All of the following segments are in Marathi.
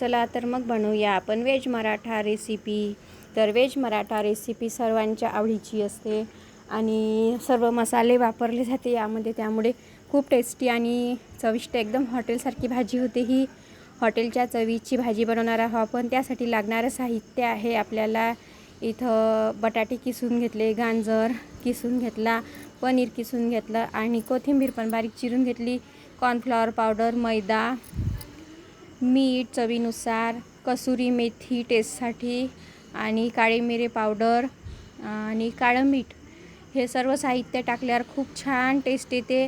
चला तर मग बनवूया आपण व्हेज मराठा रेसिपी तर व्हेज मराठा रेसिपी सर्वांच्या आवडीची असते आणि सर्व मसाले वापरले जाते यामध्ये. त्यामुळे खूप टेस्टी आणि चविष्ट एकदम हॉटेलसारखी भाजी होते ही. हॉटेलच्या चवीची भाजी बनवणार आहोत आपण. त्यासाठी लागणारं साहित्य आहे आपल्याला. इथं बटाटे किसून घेतले गाजर किसून घेतला पनीर किसून घेतलं आणि कोथिंबीर पण बारीक चिरून घेतली. कॉर्नफ्लॉवर पावडर मैदा मीठ चवीनुसार कसुरी मेथी टेस्टसाठी आणि काळी मिरी पावडर आणि काळं मीठ. हे सर्व साहित्य टाकल्यावर खूप छान टेस्ट येते.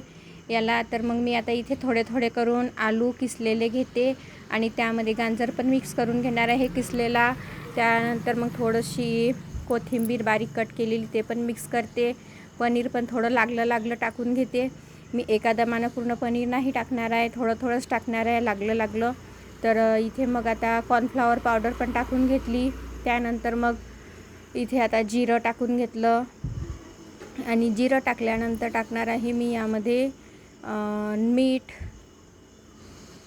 याला तर मग मी आता इथे थोडे थोडे करून आलू किसलेले घेते आणि त्यामध्ये गाजर पण मिक्स करून घेणार आहे किसलेला. त्यानंतर मग थोडीशी कोथिंबीर बारीक कट केलेली ते पण मिक्स करते. पनीर पण थोडं लागलं लागलं टाकून घेते. मी एका दमानं पूर्ण पनीर नाही टाकणार आहे थोडं थोडंच टाकणार आहे लागलं लागलं. तर इथे मग आता कॉर्नफ्लॉवर पावडर पण टाकून घेतली. त्यानंतर मग इथे आता जिरं टाकून घेतलं. आणि जिरं टाकल्यानंतर टाकणार आहे मी यामध्ये मीठ.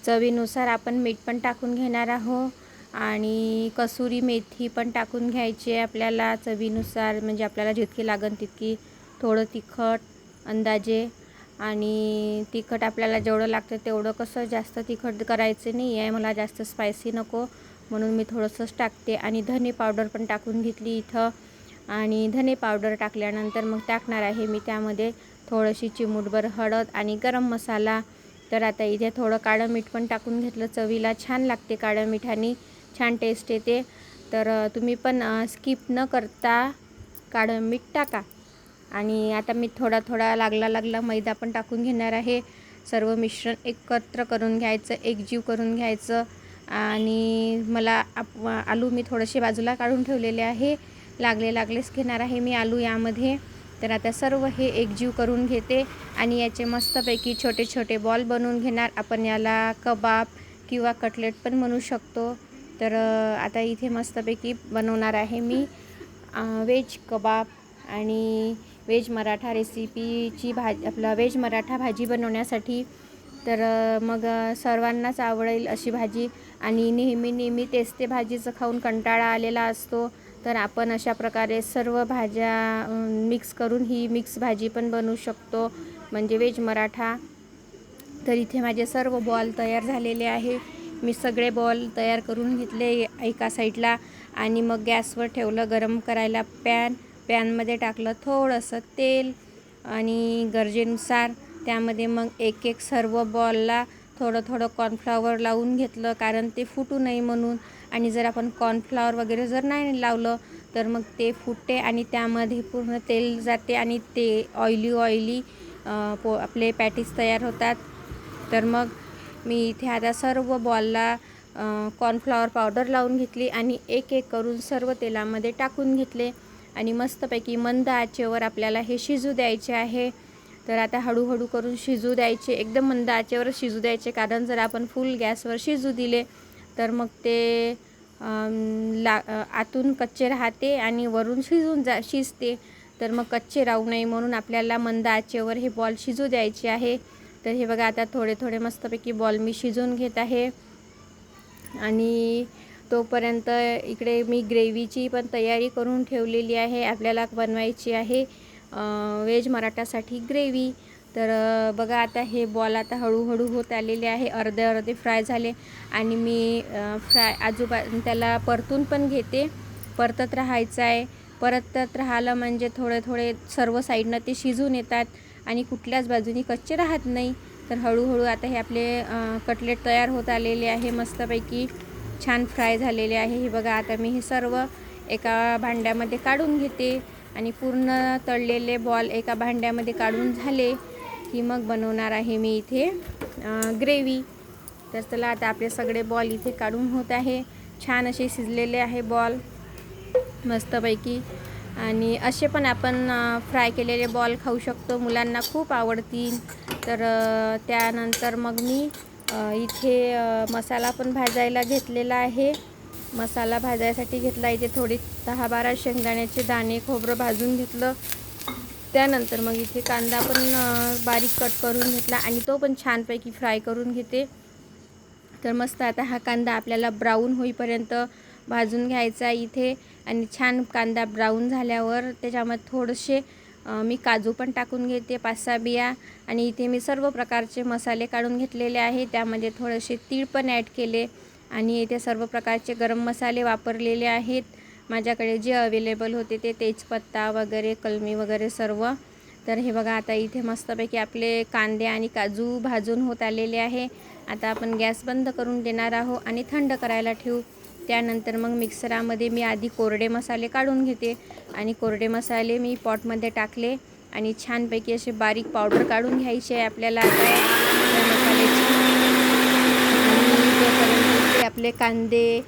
चवीनुसार आपण मीठ पण टाकून घेणार आहोत. आणि कसुरी मेथी पण टाकून घ्यायची आहे आपल्याला. चवीनुसार म्हणजे आपल्याला जितकी लागेल तितकी थोडं तिखट अंदाजे आणि तिखट आपल्याला जेवढं लागतं तेवढं कसं जास्त तिखट करायचं नाही आहे. मला जास्त स्पायसी नको. म्हणून मी थोडंसंच टाकते. आणि धने पावडर पण टाकून घेतली इथं. आणि धने पावडर टाकल्यानंतर मग टाकणार आहे मी त्यामध्ये थोडीशी चिमूटभर हळद आणि गरम मसाला. तर आता इथे थोडं काळं मीठ पण टाकून घेतलं. चवीला छान लागते काळं मिठाने छान टेस्ट येते. तर तुम्ही पण स्किप न करता काळं मीठ टाका. आणि आता मी थोडा थोडा लागला लागला मैदा पण टाकून घेणार आहे. सर्व मिश्रण एकत्र करून घ्यायचं एकजीव करून घ्यायचं. आणि मला आप आलू मी थोडेसे बाजूला काढून ठेवलेले आहे. लागले लागलेच घेणार आहे मी आलू यामध्ये. तर आता सर्व हे एकजीव करून घेते आणि याचे मस्तपैकी छोटे छोटे बॉल बनवून घेणार. आपण याला कबाब किंवा कटलेट पण म्हणू शकतो. तर आता इथे मस्तपैकी बनवणार आहे मी व्हेज कबाब आणि व्हेज मराठा रेसिपीची भाजी आपला व्हेज मराठा भाजी बनवण्यासाठी तर मग सर्वांनाच आवडेल अशी भाजी. आणि नेहमी नेहमी तेच ते भाजीचं खाऊन कंटाळा आलेला असतो. तर आपण अशा प्रकारे सर्व भाज्या मिक्स करून ही मिक्स भाजी पण बनवू शकतो. म्हणजे व्हेज मराठा. तर इथे माझे सर्व बॉल तयार झालेले आहे. मी सगळे बॉल तयार करून घेतले एका साईडला आणि मग गॅसवर ठेवलं गरम करायला पॅन पॅनमध्ये टाकलं थोडंसं तेल आणि गरजेनुसार त्यामध्ये मग एक एक सर्व बॉलला थोडं थोडं कॉर्नफ्लॉवर लावून घेतलं कारण ते फुटू नये म्हणून. आणि जर आपण कॉर्नफ्लॉवर वगैरे जर नाही लावलं तर मग ते फुटते आणि त्यामध्ये पूर्ण तेल जाते आणि ते ऑइली ऑइली पो आपले पॅटीस तयार होतात. तर मग मी इथे आता सर्व बॉलला कॉर्नफ्लॉवर पावडर लावून घेतली आणि एक एक करून सर्व तेलामध्ये टाकून घेतले. आणि मस्तपैकी मंद आचेवर आपल्याला हे शिजू द्यायचे आहे. तर आता हळूहळू करून शिजू द्यायचे. एकदम मंद आचेवर शिजू द्यायचे. कारण जर आपण फुल गॅसवर शिजू दिले तर मग ते ला आतून कच्चे राहते आणि वरून शिजून जा शिजते. तर मग कच्चे राहू नये म्हणून आपल्याला मंद आचेवर हे बॉल शिजू द्यायचे आहे. तर हे बघा आता थोडे थोडे मस्तपैकी बॉल मी शिजवून घेत आहे. आणि तोपर्यंत इकडे मी ग्रेव्हीची पण तयारी करून ठेवलेली आहे आपल्याला बनवायची आहे व्हेज मराठासाठी ग्रेव्ही. तर बघा आता हे बॉल आता हळूहळू होत आलेले आहे अर्धे अर्धे फ्राय झाले आणि मी फ्राय आजूबा त्याला परतून पण घेते. परतत राहायचं आहे. परतत राहिलं म्हणजे थोडे थोडे सर्व साईडनं ते शिजून येतात आणि कुठल्याच बाजूनी कच्चे राहत नाही. तर हळूहळू आता हे आपले कटलेट तयार होत आलेले आहे मस्तपैकी. छान फ्राय झालेले आहे. हे बघा आता मी हे सर्व एका भांड्यामध्ये काढून घेते आणि पूर्ण तळलेले बॉल एका भांड्यामध्ये काढून झाले की मग बनवणार आहे मी इथे ग्रेव्ही. तर चला आता आपले सगळे बॉल इथे काढून होत आहे. छान असे शिजलेले आहे बॉल मस्तपैकी. आणि असे पण आपण फ्राय केलेले बॉल खाऊ शकतो. मुलांना खूप आवडतील. तर त्यानंतर मग मी इथे मसाला पण भाजायला घेतलेला आहे. मसाला भाजायसाठी घेतला इथे थोडी दहा बारा शेंगदाण्याचे दाणे खोबरं भाजून घेतलं. त्यानंतर मग इथे कांदा पण बारीक कट करून घेतला आणि तो पण छानपैकी फ्राय करून घेते. तर मस्त आता हा कांदा आपल्याला ब्राऊन होईपर्यंत भाजून घ्यायचा आहे इथे. आणि छान कांदा ब्राऊन झाल्यावर त्याच्यामध्ये थोडेसे मी काजू पण टाकून घेते पाच सहा बिया आणि इथे मी सर्व प्रकारचे मसाले काढून घेतलेले आहे. त्यामध्ये थोडेसे तीळ पण ॲड केले आणि इथे सर्व प्रकारचे गरम मसाले वापरलेले आहेत. माझ्याकडे जे अवेलेबल होते ते तेजपत्ता वगैरे कलमी वगैरे सर्व. तर हे बघा आता इथे मस्तपैकी आपले कांदे आणि काजू भाजून होत आलेले आहे. आता आपण गॅस बंद करून देणार आहोत आणि थंड करायला ठेवू. त्यानंतर मग मिक्सरामध्ये मी आधी कोरडे मसाले काढून घेते आणि कोरडे मसाले मी पॉटमध्ये टाकले आणि छानपैकी असे बारीक पावडर काढून घ्यायचे आहे आपल्याला आता. मसाल्याची. ते आपले कांदे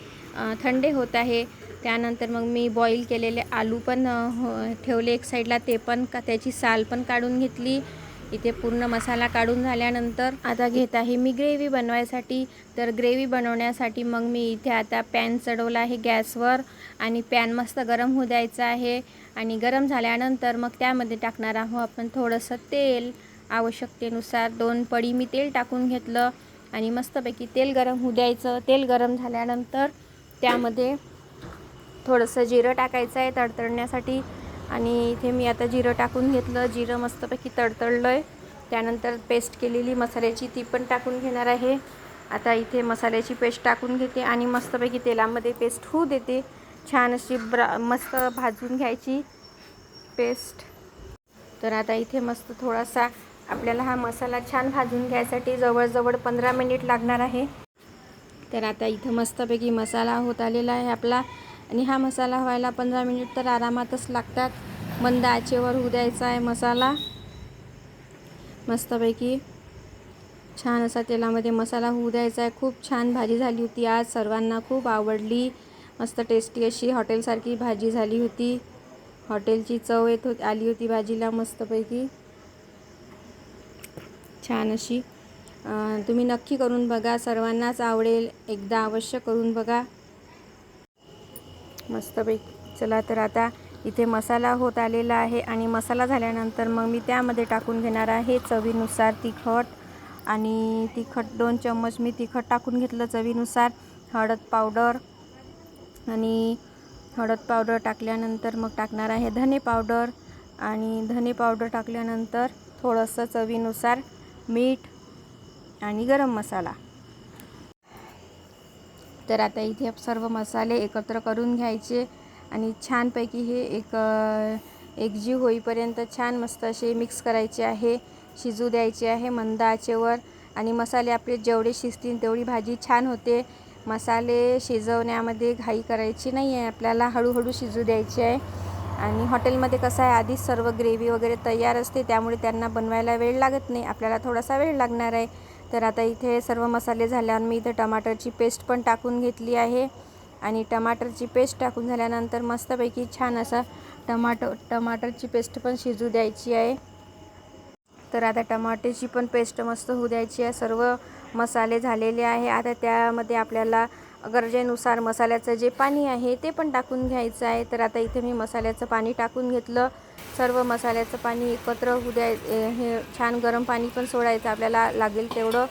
थंडे होत आहे त्यानंतर मग मी बॉईल केलेले आलू पण हो- ठेवले एक साईडला ते पण का त्याची साल पण काढून घेतली. इथे पूर्ण मसाला काढून झाल्यानंतर आता घेत आहे मी ग्रेव्ही बनवायसाठी. तर ग्रेव्ही बनवण्यासाठी मग मी इथे आता पॅन चढवला आहे गॅसवर आणि पॅन मस्त गरम होऊ द्यायचा आहे. आणि गरम झाल्यानंतर मग त्यामध्ये टाकणार आहोत आपण थोडंसं तेल. आवश्यकतेनुसार दोन पडी मी तेल टाकून घेतलं आणि मस्तपैकी तेल गरम होऊ द्यायचं. तेल गरम झाल्यानंतर त्यामध्ये थोडंसं जिरं टाकायचं आहे तडतडण्यासाठी. आणि इथे मी आता जिरं टाकून घेतलं. जिरं मस्तपैकी तडतडलं आहे त्यानंतर पेस्ट केलेली मसाल्याची ती पण टाकून घेणार आहे. आता इथे मसाल्याची पेस्ट टाकून घेते आणि मस्तपैकी तेलामध्ये पेस्ट होऊ देते. छान अशी ब्रा मस्त भाजून घ्यायची पेस्ट तर आता इथे मस्त थोडासा आपल्याला हा मसाला छान भाजून घ्यायसाठी जवळजवळ पंधरा मिनिट लागणार आहे. तर आता इथं मस्तपैकी मसाला होत आलेला आहे आपला. आणि हा मसाला व्हायला पंधरा मिनिट तर आरामातच लागतात. मंद आचेवर होऊ द्यायचा आहे मसाला. मस्तपैकी छान असा तेलामध्ये मसाला होऊ द्यायचा आहे. खूप छान भाजी झाली होती आज. सर्वांना खूप आवडली. मस्त टेस्टी अशी हॉटेलसारखी भाजी झाली होती. हॉटेलची चव येत होती आली होती भाजीला मस्तपैकी. छान अशी. तुम्ही नक्की करून बघा. सर्वांनाच आवडेल. एकदा अवश्य करून बघा. मस्तपैकी. चला तर आता इथे मसाला होत आलेला आहे आणि मसाला झाल्यानंतर मग मी त्यामध्ये टाकून घेणार आहे चवीनुसार तिखट आणि तिखट दोन चम्मच मी तिखट टाकून घेतलं चवीनुसार. हळद पावडर आणि हळद पावडर टाकल्यानंतर मग टाकणार आहे धने पावडर आणि धने पावडर टाकल्यानंतर थोडंसं चवीनुसार मीठ आणि गरम मसाला. तर आता इथे सर्व मसाले एकत्र करून घ्यायचे आणि छानपैकी हे एक एकजीव होईपर्यंत छान मस्त असे मिक्स करायचे आहे शिजू द्यायचे आहे मंद आचेवर आणि मसाले आपले जेवढे शिजतील तेवढी भाजी छान होते. मसाले शिजवण्यामध्ये घाई करायची नाही आहे आपल्याला हळूहळू शिजू द्यायची आहे. आणि हॉटेलमध्ये कसं आहे आधीच सर्व ग्रेव्ही वगैरे तयार असते त्यामुळे त्यांना बनवायला वेळ लागत नाही आपल्याला थोडासा वेळ लागणार आहे. तर आता इथे सर्व मसाले झाल्यावर मी इथे टमाटरची पेस्ट पण टाकून घेतली आहे. आणि टमाटरची पेस्ट टाकून झाल्यानंतर मस्तपैकी छान असा टमाटो टमाटरची पेस्ट पण शिजू द्यायची आहे. तर आता टमाट्याची पण पेस्ट मस्त होऊ द्यायची आहे. सर्व मसाले झालेले आहे. आता त्यामध्ये आपल्याला गरजेनुसार मसाल्याचं जे पाणी आहे ते पण टाकून घ्यायचं आहे. तर आता इथे मी मसाल्याचं पाणी टाकून घेतलं. सर्व मसाल्याचं पाणी एकत्र होऊ द्याय हे छान गरम पाणी पण सोडायचं आपल्याला लागेल तेवढं.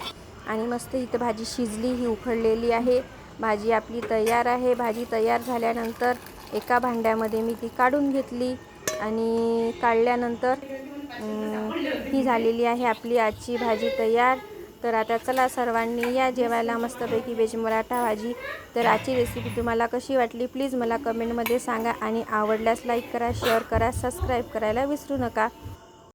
आणि मस्त इथं भाजी शिजली ही उखडलेली आहे. भाजी आपली तयार आहे. भाजी तयार झाल्यानंतर एका भांड्यामध्ये मी ती काढून घेतली आणि काढल्यानंतर ही झालेली आहे आपली आजची भाजी तयार. तर आता चला सर्वांनी या जेवायला मस्तपैकी वेज मराठा भाजी. तर आजची रेसिपी तुम्हाला कशी वाटली प्लीज मला कमेंटमध्ये सांगा. आणि आवडल्यास लाईक करा शेअर करा सबस्क्राईब करायला विसरू नका.